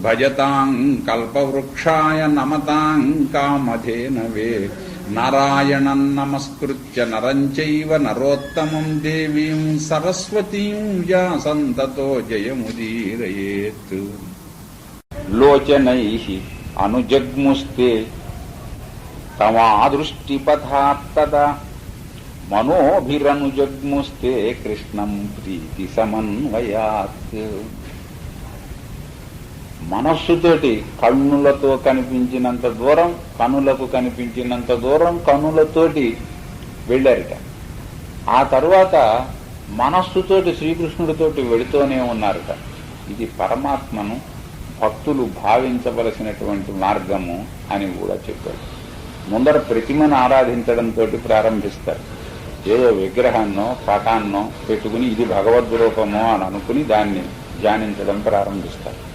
భజతాం కల్పవృక్షాయ నమతాం కామధేనవే నారాయణం నమస్కృత్య నరంచైవ నరోత్తమం దేవీం సరస్వతీం వ్యాసంతతో జయముదీరయేత్. లోచనై అనుజగ్ముస్తే తమాదృష్టిపథాత్తదా. మనోభిరనుజగ్ముస్తే కృష్ణం ప్రీతి సమన్వయాత్ మనస్సుతోటి కన్నులతో కనిపించినంత దూరం కనులకు కనిపించినంత దూరం కనులతోటి వెళ్ళారట. ఆ తరువాత మనస్సుతోటి శ్రీకృష్ణుడితోటి వెళుతూనే ఉన్నారట. ఇది పరమాత్మను భక్తులు భావించవలసినటువంటి మార్గము అని కూడా చెప్పాడు ముందర ప్రతిమను ఆరాధించడంతో ప్రారంభిస్తారు. ఏదో విగ్రహాన్నో పటాన్నో పెట్టుకుని ఇది భగవద్ రూపమో అని అనుకుని దాన్ని ధ్యానించడం ప్రారంభిస్తారు.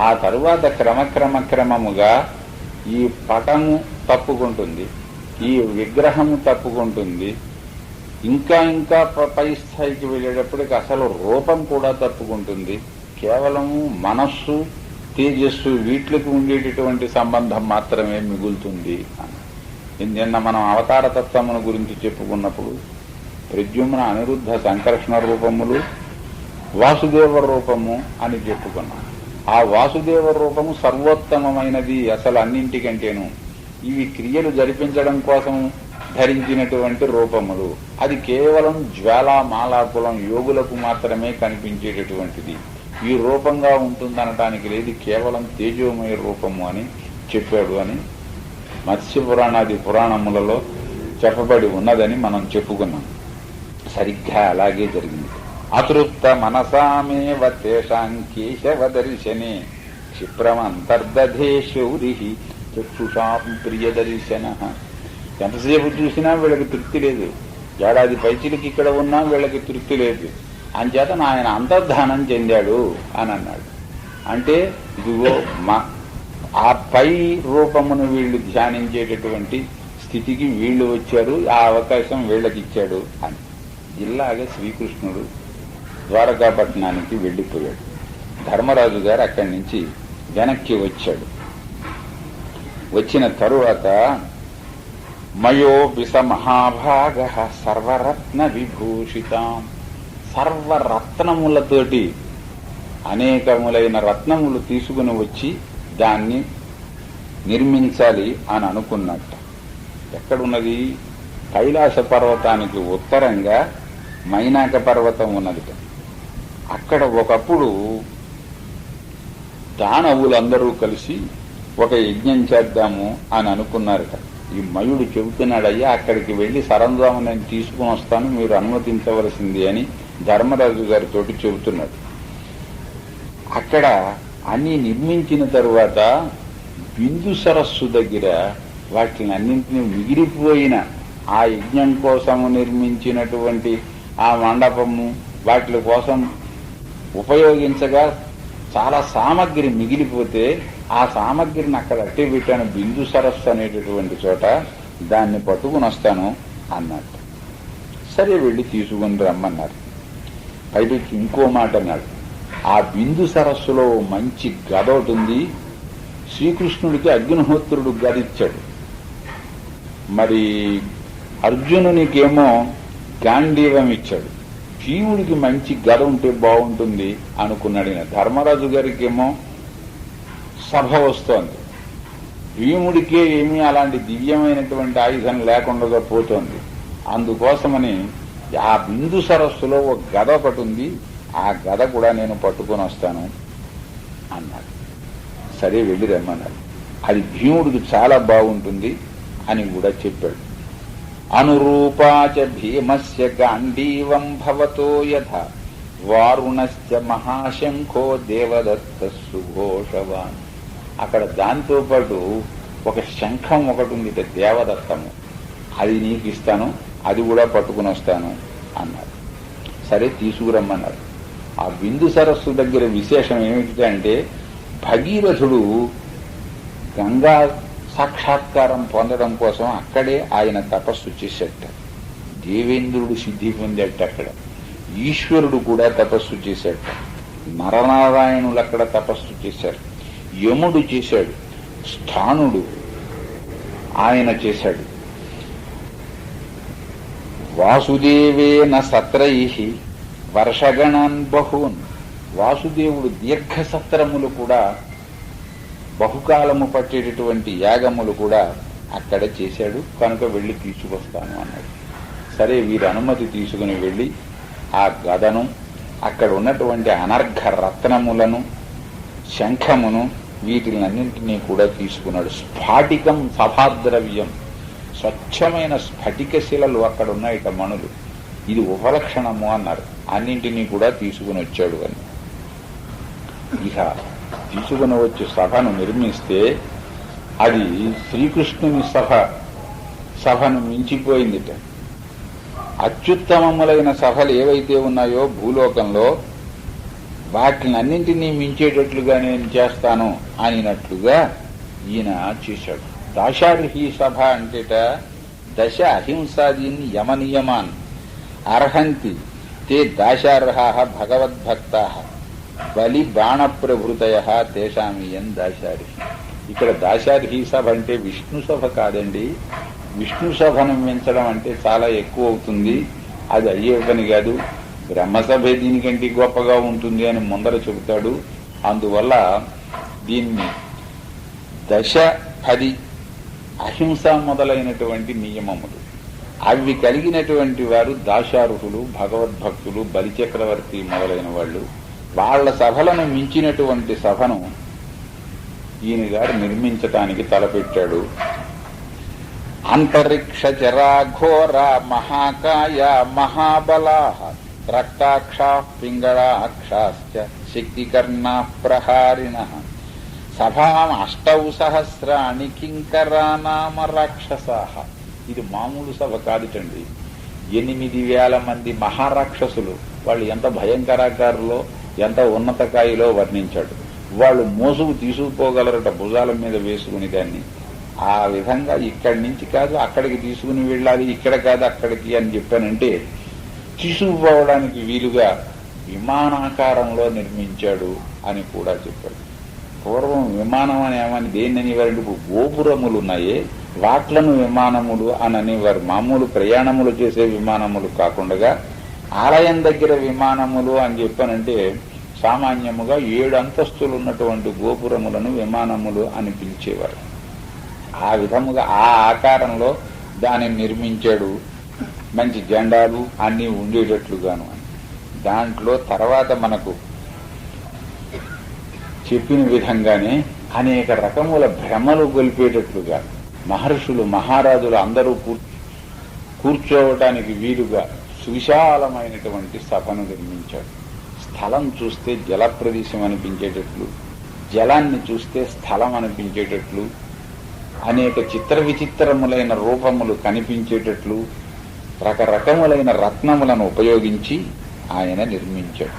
ఆ తరువాత క్రమక్రమక్రమముగా ఈ పటము తప్పుకుంటుంది ఈ విగ్రహము తప్పుకుంటుంది ఇంకా ఇంకా పై స్థాయికి వెళ్ళేటప్పటికి అసలు రూపం కూడా తప్పుకుంటుంది. కేవలము మనస్సు తేజస్సు వీటికి ఉండేటటువంటి సంబంధం మాత్రమే మిగులుతుంది నిన్న మనం అవతార తత్వమును గురించి చెప్పుకున్నప్పుడు ప్రద్యుమ్న అనిరుద్ధ సంకర్షణ రూపములు వాసుదేవ రూపము అని చెప్పుకున్నాం. ఆ వాసుదేవ రూపము సర్వోత్తమమైనది అసలు అన్నింటికంటేను. ఇవి క్రియలు జరిపించడం కోసం ధరించినటువంటి రూపములు. అది కేవలం జ్వాలామాలాకులం యోగులకు మాత్రమే కనిపించేటటువంటిది. ఈ రూపంగా ఉంటుందనటానికి లేదు కేవలం తేజోమయ రూపము అని చెప్పాడు అని మత్స్య పురాణాది పురాణములలో చెప్పబడి ఉన్నదని మనం చెప్పుకున్నాం. సరిగ్గా అలాగే జరిగింది. అతృప్త మనసామేవ తేషాం కేశవ దర్శనే క్షిప్రమంతర్దధే శౌరి చక్షుషాం ప్రియ ఎంతసేపు చూసినా వీళ్ళకి తృప్తి లేదు. ఏడాది పైచిలకి ఇక్కడ ఉన్నా వీళ్ళకి తృప్తి లేదు. అంచేత ఆయన అంతర్ధానం చెందాడు అని అన్నాడు. అంటే ఇదిగో మా ఆ పై రూపమును వీళ్ళు ధ్యానించేటటువంటి స్థితికి వీళ్ళు వచ్చారు ఆ అవకాశం వీళ్ళకి ఇచ్చాడు అని. ఇలాగే శ్రీకృష్ణుడు ద్వారకాపట్నానికి వెళ్ళిపోయాడు. ధర్మరాజు గారు అక్కడి నుంచి వెనక్కి వచ్చాడు. వచ్చిన తరువాత మయో బిస మహాభాగ సర్వరత్న విభూషితాం. సర్వరత్నములతోటి అనేకములైన రత్నములు తీసుకుని వచ్చి దాన్ని నిర్మించాలి అని అనుకున్నట్ట. ఎక్కడున్నది? కైలాస పర్వతానికి ఉత్తరంగా మైనాక పర్వతం ఉన్నది అక్కడ ఒకప్పుడు దానవులందరూ కలిసి ఒక యజ్ఞం చేద్దాము అని అనుకున్నారట. ఈ మయుడు చెబుతున్నాడయ్యా అక్కడికి వెళ్ళి సరంజాము నేను తీసుకుని వస్తాను మీరు అనుమతించవలసింది అని ధర్మరాజు గారితో చెబుతున్నాడు. అక్కడ అన్ని నిర్మించిన తరువాత బిందు సరస్సు దగ్గర వాటిని అన్నింటినీ మిగిలిపోయిన ఆ యజ్ఞం కోసము నిర్మించినటువంటి ఆ మండపము వాటి కోసం ఉపయోగించగా చాలా సామగ్రి మిగిలిపోతే ఆ సామగ్రిని అక్కడ అట్టే పెట్టాను బిందు సరస్సు అనేటటువంటి చోట దాన్ని పట్టుకుని వస్తాను అన్నట్టు సరే వెళ్ళి తీసుకుని రమ్మన్నారు. పైకి ఇంకో మాట అన్నాడు. ఆ బిందు సరస్సులో మంచి గద ఒకటి ఉంది. శ్రీకృష్ణుడికి అగ్నిహోత్రుడు గదిచ్చాడు. మరి అర్జునునికేమో గాంధీవం ఇచ్చాడు. భీముడికి మంచి గద ఉంటే బాగుంటుంది అనుకున్నాడు ఈయన. ధర్మరాజు గారికేమో సభ వస్తోంది. భీముడికే ఏమీ అలాంటి దివ్యమైనటువంటి ఆయుధం లేకుండా పోతోంది. అందుకోసమని ఆ బిందు సరస్సులో ఒక గద ఒకటి ఉంది. ఆ గద కూడా నేను పట్టుకొని వస్తాను అన్నాడు. సరే వెళ్ళి రమ్మన్నాడు. అది భీముడికి చాలా బాగుంటుంది అని కూడా చెప్పాడు. అనురూపాచ భీమస్య గాంధీవం భవతో యథ. వారుణశ్చ మహాశంఖో దేవదత్త సుఘోషవాన్. అక్కడ దాంతోపాటు ఒక శంఖం ఒకటి ఉంది దేవదత్తము. అది నీకు ఇస్తాను అది కూడా పట్టుకుని వస్తాను అన్నారు. సరే తీసుకురమ్మన్నారు. ఆ బిందు సరస్సు దగ్గర విశేషం ఏమిటంటే భగీరథుడు గంగా సాక్షాత్కారం పొందడం కోసం అక్కడే ఆయన తపస్సు చేసేట. దేవేంద్రుడు సిద్ధి పొందేట అక్కడ. ఈశ్వరుడు కూడా తపస్సు చేశాడు నరనారాయణులు అక్కడ తపస్సు చేశారు. యముడు చేశాడు. స్థానుడు ఆయన చేశాడు. వాసుదేవేన సత్రై వర్షగణాన్ బహూన్. వాసుదేవుడు దీర్ఘ సత్రములు కూడా బహుకాలము పట్టేటటువంటి యాగములు కూడా అక్కడ చేశాడు. కనుక వెళ్ళి తీసుకొస్తాను అన్నాడు. సరే వీరి అనుమతి తీసుకుని వెళ్ళి ఆ గదను అక్కడ ఉన్నటువంటి అనర్ఘ రత్నములను శంఖమును వీటిలన్నింటినీ కూడా తీసుకున్నాడు. స్ఫాటికం సభాద్రవ్యం. స్వచ్ఛమైన స్ఫటిక శిలలు అక్కడ ఉన్నాయిట మణులు. ఇది ఉపలక్షణము అన్నారు. అన్నింటినీ కూడా తీసుకుని వచ్చాడు అని. ఇక తీసుకుని వచ్చి సభను నిర్మిస్తే అది శ్రీకృష్ణుని సభ. సభను మించిపోయిందిట. అత్యుత్తమములైన సభలు ఏవైతే ఉన్నాయో భూలోకంలో వాటిని అన్నింటినీ మించేటట్లుగా నేను చేస్తాను అనినట్లుగా ఈయన చేశాడు. దాశార్హి సభ అంటేట దశ అహింసాదీన్ యమనియమాన్. అర్హంతి తే దాశార్హా భగవద్భక్త. బలి బాణ ప్రభృతయ తేషామీయం దాశార్హి ఇక్కడ దాశార్హి సభ అంటే విష్ణు సభ కాదండి. విష్ణు సభను మించడం అంటే చాలా ఎక్కువ అవుతుంది. అది అయ్యే పని కాదు. బ్రహ్మసభ దీనికంటే గొప్పగా ఉంటుంది అని ముందర చెబుతాడు. అందువల్ల దీన్ని దశ పది అహింస మొదలైనటువంటి నియమములు. అవి కలిగినటువంటి వారు దాశారుహులు భగవద్భక్తులు బలిచక్రవర్తి మొదలైన వాళ్ళు. వాళ్ళ సభలను మించినటువంటి సభను ఈయన గారు నిర్మించటానికి తలపెట్టాడు. అంతరిక్ష చరాఘోర మహాకాయ మహాబలా రక్తాక్ష పింగళాక్షాశ్చ శక్తికర్ణా ప్రహారిణ. సభాం అష్టౌ సహస్రాణి కింకరానామ రాక్షసాహ ఇది మామూలు సభ కాదుటండి. ఎనిమిది వేల మంది మహారాక్షసులు. వాళ్ళు ఎంత భయంకరాకారులో ఎంత ఉన్నత కాయిలో వర్ణించాడు. వాళ్ళు మోసుకు తీసుకుపోగలరట భుజాల మీద వేసుకుని దాన్ని. ఆ విధంగా ఇక్కడి నుంచి కాదు అక్కడికి తీసుకుని వెళ్ళాలి ఇక్కడ కాదు అక్కడికి అని చెప్పానంటే తీసుకుపోవడానికి వీలుగా విమానాకారంలో నిర్మించాడు అని కూడా చెప్పాడు. పూర్వం విమానం అని దేన్ని అనేవారంటే ఇప్పుడు గోపురములు ఉన్నాయే వాట్లను విమానములు అని అనేవారు మామూలు ప్రయాణములు చేసే విమానములు కాకుండా ఆలయం దగ్గర విమానములు అని చెప్పానంటే సామాన్యముగా ఏడు అంతస్తులు ఉన్నటువంటి గోపురములను విమానములు అని పిలిచేవారు. ఆ విధముగా ఆ ఆకారంలో దానిని నిర్మించాడు. మంచి జెండాలు అన్నీ ఉండేటట్లుగాను అని. దాంట్లో తర్వాత మనకు చెప్పిన విధంగానే అనేక రకముల భ్రమలు గొలిపేటట్లుగా మహర్షులు మహారాజులు అందరూ కూర్చోవటానికి వీలుగా సువిశాలమైనటువంటి సభను నిర్మించాడు. స్థలం చూస్తే జలప్రదేశం అనిపించేటట్లు జలాన్ని చూస్తే స్థలం అనిపించేటట్లు అనేక చిత్ర విచిత్రములైన రూపములు కనిపించేటట్లు రకరకములైన రత్నములను ఉపయోగించి ఆయన నిర్మించాడు.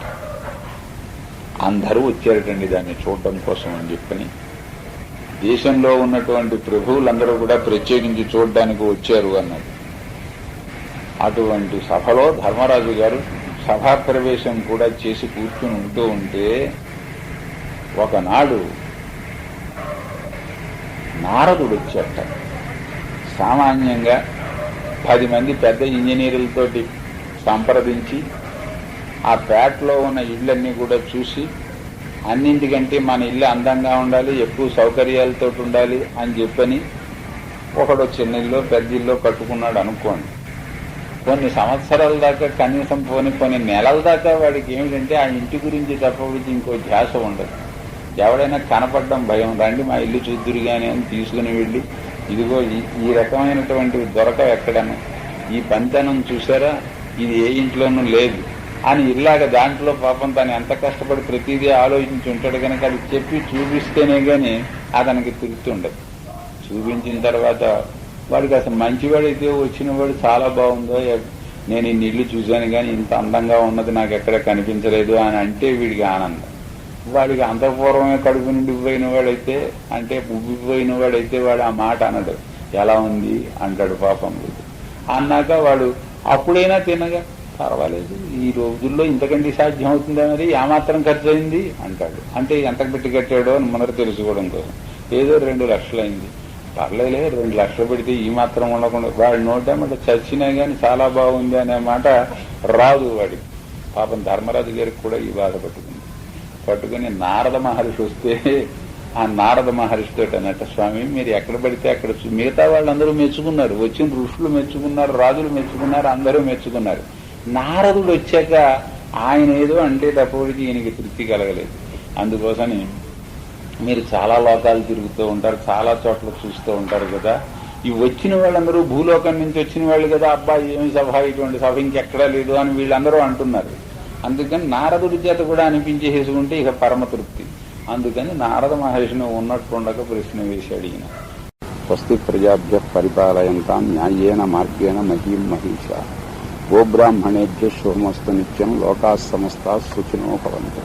అందరూ వచ్చారటండి దాన్ని చూడడం కోసం అని చెప్పని. దేశంలో ఉన్నటువంటి ప్రభువులందరూ కూడా ప్రత్యేకించి చూడడానికి వచ్చారు అన్నది అటువంటి సభలో ధర్మరాజు గారు సభా ప్రవేశం కూడా చేసి కూర్చుని ఉంటూ ఉంటే ఒకనాడు నారదుడు వచ్చేట. సామాన్యంగా పది మంది పెద్ద ఇంజనీర్లతోటి సంప్రదించి ఆ పేటలో ఉన్న ఇళ్ళన్నీ కూడా చూసి అన్నింటికంటే మన ఇల్లు అందంగా ఉండాలి ఎక్కువ సౌకర్యాలతో ఉండాలి అని చెప్పని ఒకడు చిన్న ఇల్లు పెద్ద ఇల్లు కట్టుకున్నాడు అనుకోండి. కొన్ని సంవత్సరాల దాకా కనీసం పోని కొన్ని నెలల దాకా వాడికి ఏమిటంటే ఆ ఇంటి గురించి తప్ప ఇంకో ధ్యాస ఉండదు. ఎవడైనా కనపడడం భయం రండి మా ఇల్లు చూద్దురు కానీ అని తీసుకుని వెళ్ళి ఇదిగో ఈ- ఈ రకమైనటువంటి దొరక ఎక్కడను? ఈ పంతనం చూసారా? ఇది ఏ ఇంట్లోనూ లేదు. అని ఇలాగ దాంట్లో పాపం తను ఎంత కష్టపడి ప్రతిదీ ఆలోచించి ఉంటాడు కనుక అది చెప్పి చూపిస్తేనే కానీ అతనికి తిరుగుతుండదు చూపించిన తర్వాత వాడికి అసలు మంచివాడైతే వచ్చిన వాడు చాలా బాగుందో నేను ఈ నీళ్ళు చూశాను కానీ ఇంత అందంగా ఉన్నది నాకు ఎక్కడ కనిపించలేదు అని అంటే వీడికి ఆనందం. వాడికి అంతపూర్వమే కడుపు నిండిపోయిన వాడైతే అంటే ఉబ్బిపోయిన వాడైతే వాడు ఆ మాట అనడు. ఎలా ఉంది? అంటాడు పాపం లేదు అన్నాక వాడు అప్పుడైనా తినగా? పర్వాలేదు. ఈ రోజుల్లో ఇంతకంటే సాధ్యం అవుతుందా మరి? ఏమాత్రం ఖర్చు అయింది అంటాడు. అంటే ఎంత పెట్టి కట్టాడో అని ముందర తెలుసుకోవడం కోసం. ఏదో రెండు లక్షలు అయింది పర్లేదులే రెండు లక్షలు పెడితే ఈ మాత్రం ఉండకుండా వాడి నోటేమంటే చచ్చినా కానీ చాలా బాగుంది అనే మాట రాదు వాడికి పాపం ధర్మరాజు గారికి కూడా ఈ బాధ పట్టుకుంది. పట్టుకుని నారద మహర్షి వస్తే ఆ నారద మహర్షితో అన్నట్టు స్వామి మీరు ఎక్కడ పడితే అక్కడ మిగతా వాళ్ళందరూ మెచ్చుకున్నారు. వచ్చిన ఋషులు మెచ్చుకున్నారు రాజులు మెచ్చుకున్నారు అందరూ మెచ్చుకున్నారు. నారదుడు వచ్చాక ఆయన ఏదో అంటే తప్పటికి ఈయనకి తృప్తి కలగలేదు. అందుకోసని మీరు చాలా లోకాలు తిరుగుతూ ఉంటారు చాలా చోట్ల చూస్తూ ఉంటారు కదా. ఈ వచ్చిన వాళ్ళందరూ భూలోకం నుంచి వచ్చిన వాళ్ళు కదా అబ్బాయి ఏమి సభ ఇటువంటి సభ ఇంకెక్కడా లేదు అని వీళ్ళందరూ అంటున్నారు. అందుకని నారదుడి చేత కూడా అనిపించేసుకుంటే ఇక పరమ తృప్తి. అందుకని నారద మహర్షిని ఉన్నట్టుండక ప్రశ్న వేసి అడిగిన స్వస్తి ప్రజాభ్య పరిపాలయంతా న్యాయేన మార్గేణ మహీం మహిష. గోబ్రాహ్మణేభ్య శుభమస్తు నిత్యం లోకా సమస్త సుఖినో భవంతు.